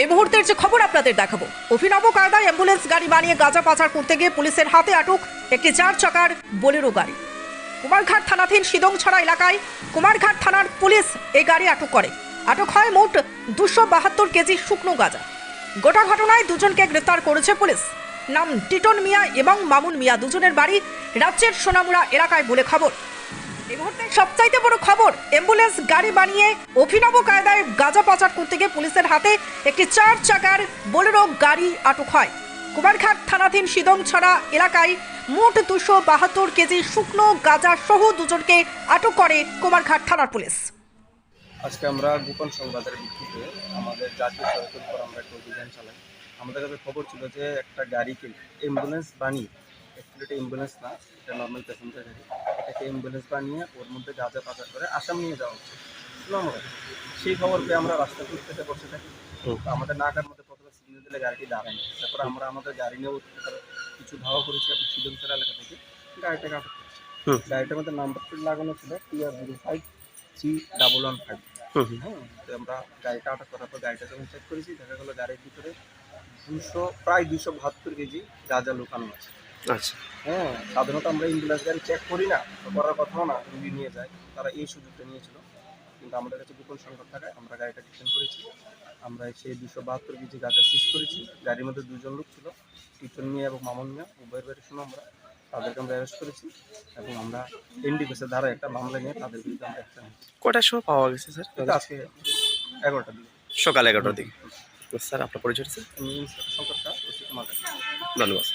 এই মুহূর্তের যে খবর আপনাদের দেখাবো। অভিনব কায়দায় অ্যাম্বুলেন্স গাড়ি বানিয়ে গাঁজা পাচার করতে গিয়ে পুলিশের হাতে আটক একটি চার চাকার বোলেরো গাড়ি। কুমারঘাট থানাধীন সিদংছড়া এলাকায় কুমারঘাট থানার পুলিশ এই গাড়ি আটক করে। আটক হয় মোট দুশো বাহাত্তর কেজি শুকনো গাঁজা। গোটা ঘটনায় দুজনকে গ্রেপ্তার করেছে পুলিশ। নাম টিটন মিয়া এবং মামুন মিয়া দুজনের বাড়ি রাজ্যের সোনামুড়া এলাকায় বলে খবর। মুহূর্তে সবচাইতে বড় খবর অ্যাম্বুলেন্স গাড়ি বানিয়ে অভিনব কায়দায় গাঁজা পাচার করতে গিয়ে পুলিশের হাতে একটি চার চাকার বোলেরো গাড়ি আটক হয়। কুমারঘাট থানাধীন সিদংছড়া এলাকায় মোট দুশো বাহাত্তর কেজি শুকনো গাঁজা সহ দুজনকে আটক করে কুমারঘাট থানার পুলিশ। আজকে আমরা গোপন সংবাদের ভিত্তিতে আমাদের জাতীয় সড়কের উপর আমরা একটা অভিযান চালাই। আমাদের কাছে খবর ছিল যে একটা গাড়িকে অ্যাম্বুলেন্স বানিয়ে এটা অ্যাম্বুলেন্স না এটা নর্মাল প্যাসেঞ্জার গাড়ি। এটাকে অ্যাম্বুলেন্স বানিয়ে ওর মধ্যে গাঁজা পাচার করে আসাম নিয়ে যাওয়া সুনামগঞ্জ। সেই খবর পেয়ে আমরা রাস্তা খুঁজতে বসে থাকি। আমাদের নাকার মধ্যে প্রথমে সিগন্যাল দিলে গাড়িটি দাঁড়ায়নি তারপর আমরা আমাদের গাড়ি নিয়ে কিছু ধাওয়া করেছি আপনি সুদমসরা এলাকা থেকে। গাড়িটাকে আটক করেছি। গাড়িটার মধ্যে নাম্বার প্লেট লাগানো ছিল TR zero five C double one five. হ্যাঁ তো আমরা গাড়িটা আটক করার পর গাড়িটা যখন চেক করেছি দেখা গেলো গাড়ির ভিতরে দুশো প্রায় দুশো বাহাত্তর কেজি গাঁজা লুকানো আছে। আচ্ছা। হ্যাঁ সাধারণত আমরা অ্যাম্বুলেন্স গাড়ি চেক করি না করার কথাও না রুগী নিয়ে যায় তারা এই সুযোগটা নিয়েছিল। কিন্তু আমাদের কাছে গোপন সংকট থাকায় আমরা গাড়িটা ডিটেন করেছি। আমরা সেই দুশো বাহাত্তর কেজি গাঁজা সিজ করেছি। গাড়ির মধ্যে দুজন লোক ছিল টিটন মিয়া এবং মামুন মিয়া উভয়ের বাড়ি শুনো আমরা। তাদেরকে আমরা অ্যারেস্ট করেছি এবং আমরা এনডিপিএসের ধারা একটা মামলা নিয়ে তাদের বিরুদ্ধে আমরা অ্যাকশন কটার সময় পাওয়া গেছে স্যার? আজকে এগারোটা দিকে। সকাল এগারোটার দিকে। স্যার আপনার পরিচয় স্যার আমি সংকটটা ধন্যবাদ।